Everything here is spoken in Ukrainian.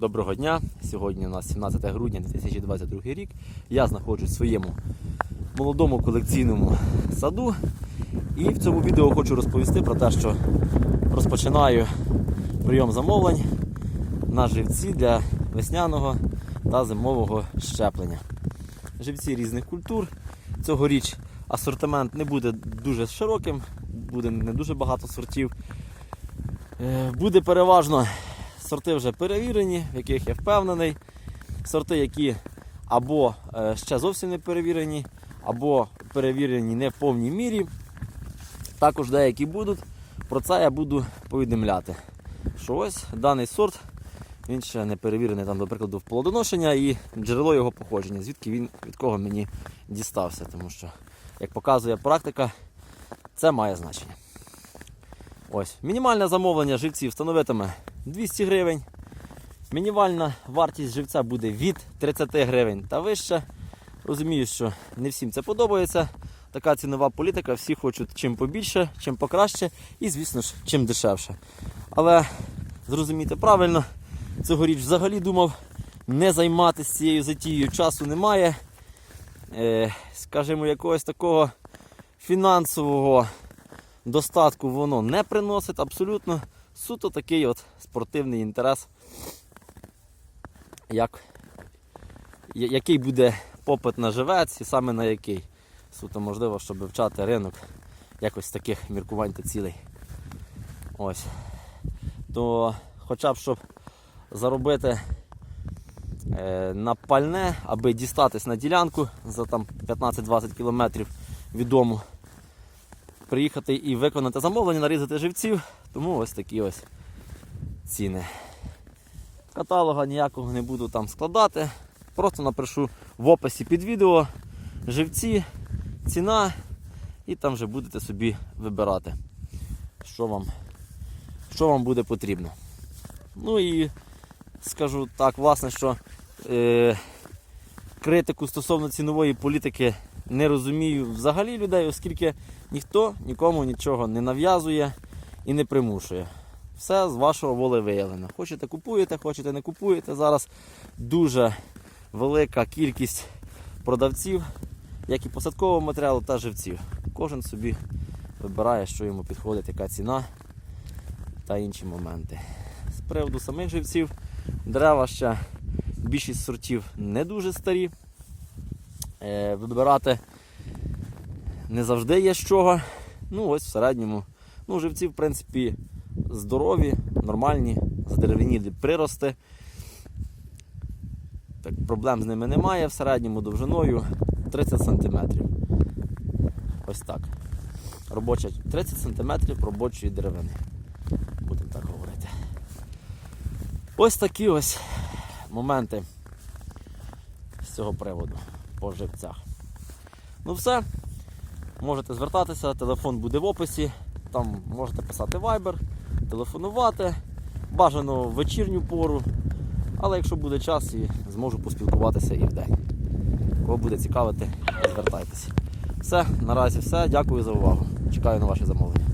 Доброго дня! Сьогодні у нас 17 грудня 2022 рік. Я знаходжусь в своєму молодому колекційному саду. І в цьому відео хочу розповісти про те, що розпочинаю прийом замовлень на живці для весняного та зимового щеплення. Живці різних культур. Цьогоріч асортимент не буде дуже широким, буде не дуже багато сортів. Е, Буде переважно сорти вже перевірені, в яких я впевнений. Сорти, які або е, ще зовсім не перевірені, або перевірені не в повній мірі. Також деякі будуть. Про це я буду повідомляти. Що ось даний сорт, він ще не перевірений, там, до прикладу, в плодоношення і джерело його походження, звідки він від кого мені дістався. Тому що, як показує практика, це має значення. Ось, мінімальне замовлення живців становитиме 200 гривень. Мінімальна вартість живця буде від 30 гривень та вище. Розумію, що не всім це подобається. Така цінова політика, всі хочуть чим побільше, чим покраще і, звісно ж, чим дешевше. Але зрозумійте правильно, цьогоріч взагалі думав не займатися цією затією, часу немає. Е, скажімо, якогось такого фінансового достатку воно не приносить абсолютно суто такий от спортивний інтерес, як, який буде попит на живець і саме на який. Суто можливо, щоб вивчати ринок якось таких міркувань та цілей. Ось. То хоча б щоб заробити е, на пальне, аби дістатись на ділянку за там 15-20 кілометрів від дому приїхати і виконати замовлення, нарізати живців. Тому ось такі ось ціни. Каталога ніякого не буду там складати. Просто напишу в описі під відео живці, ціна, і там вже будете собі вибирати, що вам, що вам буде потрібно. Ну і скажу так, власне, що е, критику стосовно цінової політики не розумію взагалі людей, оскільки ніхто нікому нічого не нав'язує і не примушує. Все з вашого волевиявлення. Хочете купуєте, хочете не купуєте. Зараз дуже велика кількість продавців, як і посадкового матеріалу та живців. Кожен собі вибирає, що йому підходить, яка ціна та інші моменти. З приводу самих живців, дерева ще більшість сортів не дуже старі. Е, Вибирати не завжди є з чого. Ну, ось в середньому. Ну, живці, в принципі, здорові, нормальні, здерев'янілі прирости. Так, проблем з ними немає. В середньому довжиною 30 см. Ось так. Робоча 30 см робочої деревини. Будемо так говорити. Ось такі ось моменти з цього приводу по живцях. Ну все. Можете звертатися, телефон буде в описі. Там можете писати вайбер, телефонувати. Бажано в вечірню пору. Але якщо буде час, і зможу поспілкуватися і вдень. Кого буде цікавити, звертайтеся. Все, наразі все. Дякую за увагу. Чекаю на ваші замовлення.